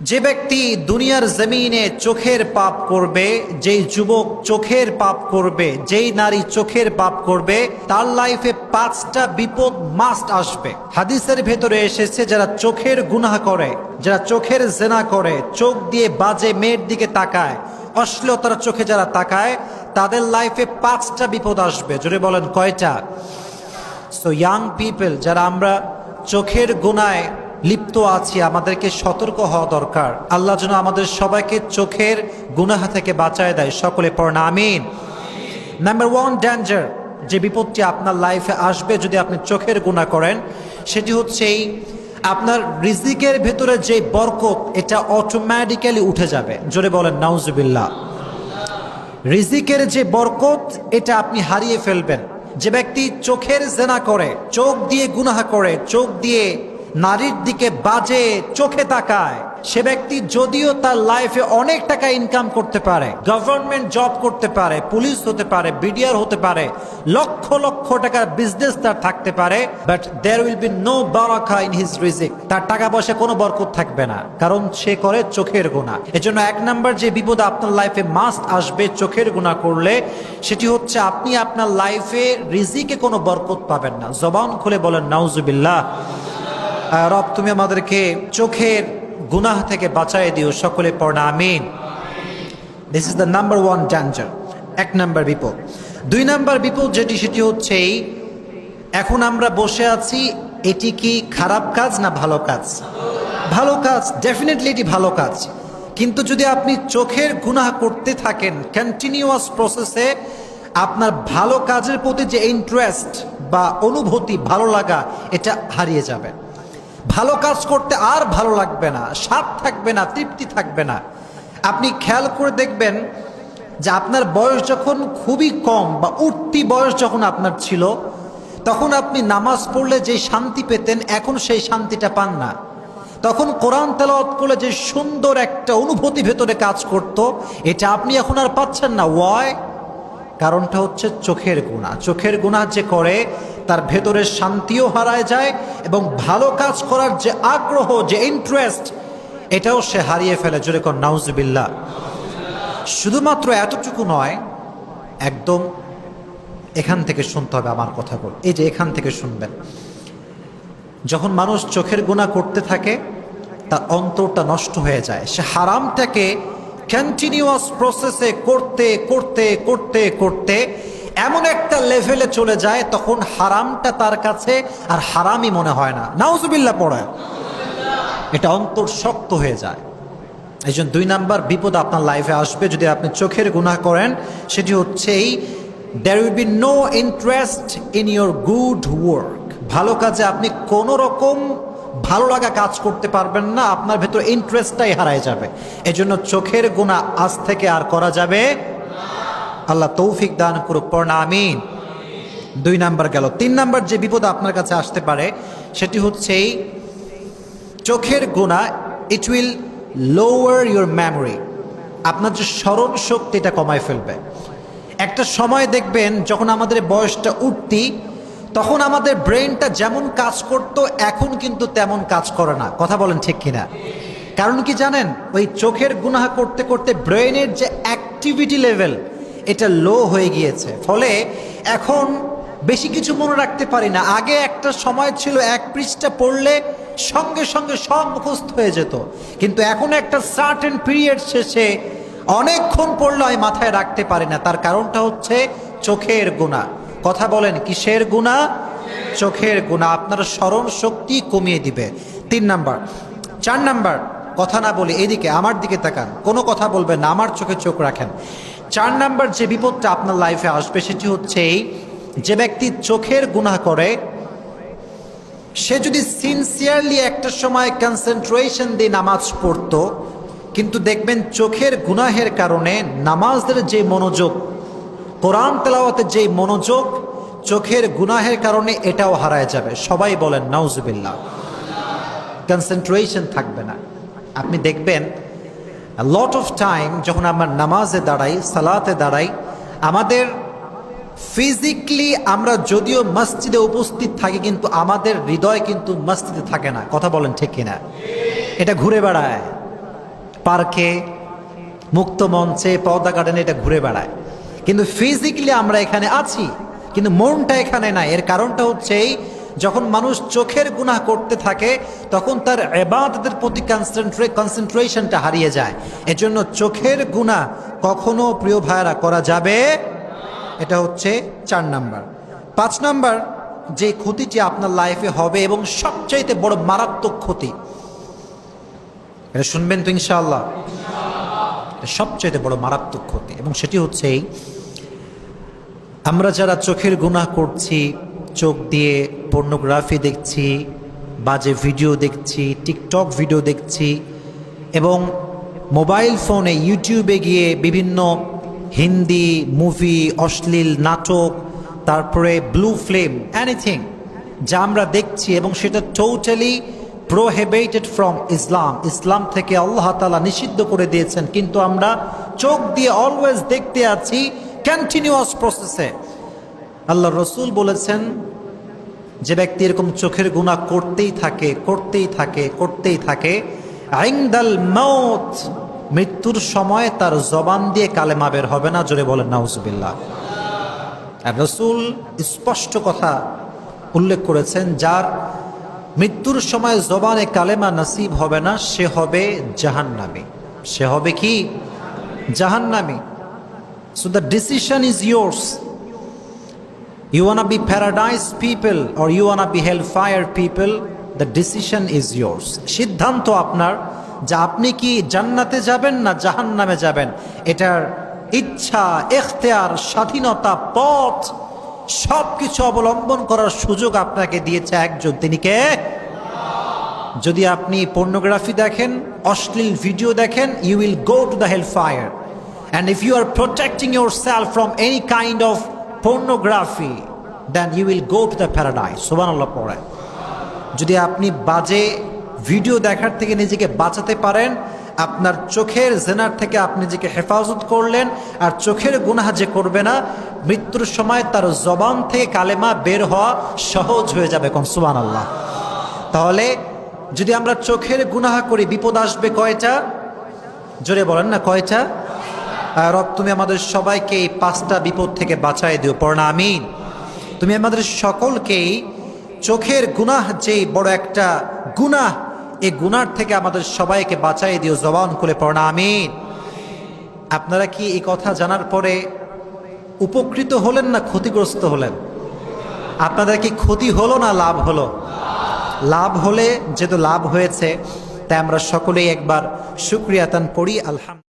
যে ব্যক্তি দুনিয়ার জমিনে চোখের পাপ করবে, যেই যুবক চোখের পাপ করবে, যেই নারী চোখের পাপ করবে, তার লাইফে পাঁচটা বিপদ মাস্ট আসবে। হাদিসের ভেতরে এসেছে, যারা চোখের গুনাহ করে, যারা চোখের জেনা করে, চোখ দিয়ে বাজে মেয়ের দিকে তাকায়, অশ্লীলতার চোখে যারা তাকায়, তাদের লাইফে পাঁচটা বিপদ আসবে। জোরে বলেন কয়টা? সো ইয়াং পিপল যারা আমরা চোখের গুনায় লিপ্ত আছি, আমাদেরকে সতর্ক হওয়া দরকার। আল্লাহ যেন আমাদের সবাইকে চোখের গুনাহা থেকে বাঁচায় দেয়। সকলে পড়েন, আমিন। নাম্বার ওয়ান ডেঞ্জার যে বিপদটি আপনার লাইফে আসবে যদি আপনি চোখের গুণা করেন, সেটি হচ্ছে এই, আপনার রিজিকের ভেতরে যে বরকত, এটা অটোমেটিক্যালি উঠে যাবে। জোরে বলেন, নাউজুবিল্লাহ। রিজিকের যে বরকত, এটা আপনি হারিয়ে ফেলবেন। যে ব্যক্তি চোখের জেনা করে, চোখ দিয়ে গুনাহা করে, চোখ দিয়ে নারীর দিকে বাজে চোখে তাকায়। সে ব্যক্তি যদিও তার লাইফে অনেক টাকা ইনকাম করতে পারে গভর্নমেন্ট জব করতে পারে পুলিশ হতে পারে বিডিআর হতে পারে, লক্ষ লক্ষ টাকার বিজনেস তার থাকতে পারে but there will be no Baraka in his রিজিক তার টাকা পয়সা কোনো বরকত থাকবে না, কারণ সে করে চোখের গুণা এজন্য এক নাম্বার যে বিপদ আপনার লাইফে মাস্ট আসবে চোখের গুণা করলে, সেটি হচ্ছে আপনি আপনার লাইফে রিজিকে কোনো বরকত পাবেন না। জবান খুলে বলেন, নাউজুবিল্লাহ। রব, তুমি আমাদেরকে চোখের গুনাহ থেকে বাঁচাই দিও, সকলে পড়না আমিন। This is the number one danger এক নাম্বার বিপদ। দুই নাম্বার বিপদ যেটি, সেটি হচ্ছে এখন আমরা বসে আছি, এটি কি খারাপ কাজ না ভালো কাজ? ভালো কাজ ডেফিনেটলি এটি ভালো কাজ। কিন্তু যদি আপনি চোখের গুনাহ করতে থাকেন কন্টিনিউয়াস প্রসেসে আপনার ভালো কাজের প্রতি যে ইন্টারেস্ট বা অনুভূতি ভালো লাগা, এটা হারিয়ে যাবে। ভালো কাজ করতে আর ভালো লাগবে না, স্বাদ থাকবে না, তৃপ্তি থাকবে না। আপনি খেয়াল করে দেখবেন যে আপনার বয়স যখন খুবই কম বা উঠতি বয়স যখন আপনার ছিল, তখন আপনি নামাজ পড়লে যে শান্তি পেতেন, এখন সেই শান্তিটা পান না। তখন কোরআন তেলাওয়াত করলে যে সুন্দর একটা অনুভূতি ভেতরে কাজ করত, এটা আপনি এখন আর পাচ্ছেন না। ওয়ায় কারণটা হচ্ছে চোখের গুণা চোখের গুণা যে করে, তার ভেতরের শান্তিও হারায় যায় এবং ভালো কাজ করার যে আগ্রহ, যে ইন্টারেস্ট এটাও সে হারিয়ে ফেলে। জোরে কর নাউজবিল্লা শুধুমাত্র এতটুকু নয়, একদম এখান থেকে শুনতে হবে আমার কথা বল এই যে এখান থেকে শুনবেন। যখন মানুষ চোখের গুণা করতে থাকে, তার অন্তরটা নষ্ট হয়ে যায়। সে হারামটাকে কন্টিনিউয়াস প্রসেসে করতে করতে করতে করতে এমন একটা লেভেলে চলে যায়, তখন হারামটা তার কাছে আর হারামই মনে হয় না। নাউজুবিল্লা পড়ে। এটা অন্তর শক্ত হয়ে যায়। এই জন্য দুই নাম্বার বিপদ আপনার লাইফে আসবে যদি আপনি চোখের গুণা করেন, সেটি হচ্ছে এই there will be no interest in your good work ভালো কাজে আপনি কোনো রকম ভালো লাগা কাজ করতে পারবেন না, আপনার ভেতর ইন্টারেস্টটাই হারায় যাবে। এজন্য চোখের গুণা আজ থেকে আর করা যাবে আল্লাহ তৌফিক দান করুক, পড়না, আমিন। দুই নাম্বার গেল। তিন নাম্বার যে বিপদ আপনার কাছে আসতে পারে, সেটি হচ্ছে এই চোখের গুণা it will lower your memory আপনার যে স্মরণ শক্তিটা কমায় ফেলবে। একটা সময় দেখবেন যখন আমাদের বয়সটা উঠতি তখন আমাদের ব্রেনটা যেমন কাজ করত, এখন কিন্তু তেমন কাজ করে না। কথা বলেন ঠিক কিনা? কারণ কি জানেন? ওই চোখের গুনাহ করতে করতে ব্রেনের যে অ্যাক্টিভিটি লেভেল এটা লো হয়ে গিয়েছে। ফলে এখন বেশি কিছু মনে রাখতে পারি না। আগে একটা সময় ছিল এক পৃষ্ঠা পড়লে সঙ্গে সঙ্গে সব মুখস্থ হয়ে যেত। কিন্তু এখন একটা সার্টেন পিরিয়ড শেষে অনেকক্ষণ পড়লে আমি মাথায় রাখতে পারি না। তার কারণটা হচ্ছে চোখের গুণা কথা বলেন, কিসের গুণা? চোখের গুণা। আপনার স্মরণ শক্তি কমিয়ে দিবে। তিন নাম্বার। চার নাম্বার, কথা না বলে এদিকে, আমার দিকে তাকান। কোনো কথা বলবেন না, আমার চোখে চোখ রাখেন। চার নাম্বার যে বিপদটা আপনার লাইফে আসবে, সেটি হচ্ছে যে ব্যক্তি চোখের গুনাহ করে, সে যদি সিনসিয়ারলি একটা সময় কনসেন্ট্রেশন দিয়ে নামাজ পড়তো, কিন্তু দেখবেন চোখের গুনাহের কারণে নামাজের যে মনোযোগ কোরআন তেলাওয়াতের যে মনোযোগ, চোখের গুনাহের কারণে এটাও হারায় যাবে। সবাই বলেন, নাউজুবিল্লাহ। কনসেন্ট্রেশন থাকবে না। আপনি দেখবেন লট অফ টাইম যখন আমরা নামাজে দাঁড়াই, সালাতে দাঁড়াই, আমাদের ফিজিক্যালি আমরা যদিও মসজিদে উপস্থিত থাকি, কিন্তু আমাদের হৃদয় কিন্তু মসজিদে থাকে না। কথা বলেন ঠিক কিনা? এটা ঘুরে বেড়ায়। পার্কে, মুক্ত মঞ্চে, পর্দা গার্ডেনে এটা ঘুরে বেড়ায়। কিন্তু ফিজিক্যালি আমরা এখানে আছি, কিন্তু মনটা এখানে নাই। এর কারণটা হচ্ছে এই, যখন মানুষ চোখের গুনাহ করতে থাকে, তখন তার এবাদতের প্রতি কনসেন্ট্রে কনসেন্ট্রেশনটা হারিয়ে যায়। এজন্য চোখের গুনাহ কখনো প্রিয় ভাইয়েরা, করা যাবে? এটা হচ্ছে চার নাম্বার। পাঁচ নাম্বার, যে ক্ষতিটি আপনার লাইফে হবে এবং সবচাইতে বড় মারাত্মক ক্ষতি। এটা শুনবেন তো ইনশাআল্লাহ। সবচাইতে বড় মারাত্মক ক্ষতি। এবং সেটি হচ্ছে এই আমরা যারা চোখের গুনাহ করছি, চোখ দিয়ে পর্নোগ্রাফি দেখছি, বাজে ভিডিও দেখছি টিকটক ভিডিও দেখছি, এবং মোবাইল ফোনে ইউটিউবে গিয়ে বিভিন্ন হিন্দি মুভি অশ্লীল নাটক, তারপরে ব্লু ফ্লেম এনিথিং যা আমরা দেখছি এবং সেটা টোটালি প্রোহেবেটেড ফ্রম ইসলাম ইসলাম থেকে আল্লাহ তালা নিষিদ্ধ করে দিয়েছেন, কিন্তু আমরা চোখ দিয়ে অলওয়েজ দেখতে আছি কন্টিনিউয়াস প্রসেসে আল্লাহ রসুল বলেছেন, যে ব্যক্তি এরকম চোখের গুণা করতেই থাকে করতেই থাকে করতেই থাকে আইংদাল মৌত মৃত্যুর সময় তার জবান দিয়ে কালেমা বের হবে না, জোরে বলেন, নাউজুবিল্লাহ। আর রসুল স্পষ্ট কথা উল্লেখ করেছেন, যার মৃত্যুর সময় জবানে কালেমা নসিব হবে না, সে হবে জাহান্নামী। সে হবে কি? জাহান্নামী। So the decision is yours. You wanna be paradise people or you wanna be hellfire people, the decision is yours. সিদ্ধান্ত আপনার যে আপনি কি জান্নাতে যাবেন না জাহান্নামে যাবেন? এটার ইচ্ছা এখতেয়ার স্বাধীনতা পথ সব কিছু অবলম্বন করার সুযোগ আপনাকে দিয়েছে একজন। তিনি কে? যদি আপনি পর্নোগ্রাফি দেখেন অশ্লীল ভিডিও দেখেন you will go to the hell fire and if you are protecting yourself from any kind of pornography then you will go to the paradise সোবান আল্লাহ পড়ে। যদি আপনি বাজে ভিডিও দেখার থেকে নিজেকে বাঁচাতে পারেন, আপনার চোখের জেনার থেকে আপনি নিজেকে হেফাজত করলেন, আর চোখের গুনাহ যে করবে না, মৃত্যুর সময় তার জবান থেকে কালেমা বের হওয়া সহজ হয়ে যাবে কোন সুবান আল্লাহ তাহলে যদি আমরা চোখের গুনাহ করি, বিপদ আসবে কয়টা? জোরে বলেন না, কয়টা? রব, তুমি আমাদের সবাইকে এই পাঁচটা বিপদ থেকে বাঁচাই দিও। পড়না আমিন। তুমি আমাদের সকলকেই চোখের গুনাহ যে বড় একটা গুনাহ, এই গুনার থেকে আমাদের সবাইকে বাঁচাই দিও, জবান খুলে পড়না আমিন। আপনারা কি এই কথা জানার পরে উপকৃত হলেন না ক্ষতিগ্রস্ত হলেন? আপনাদের কি ক্ষতি হলো না লাভ হলো? লাভ হলে যেহেতু লাভ হয়েছে, তাই আমরা সকলেই একবার শুক্রিয়াতান পড়ি আলহাম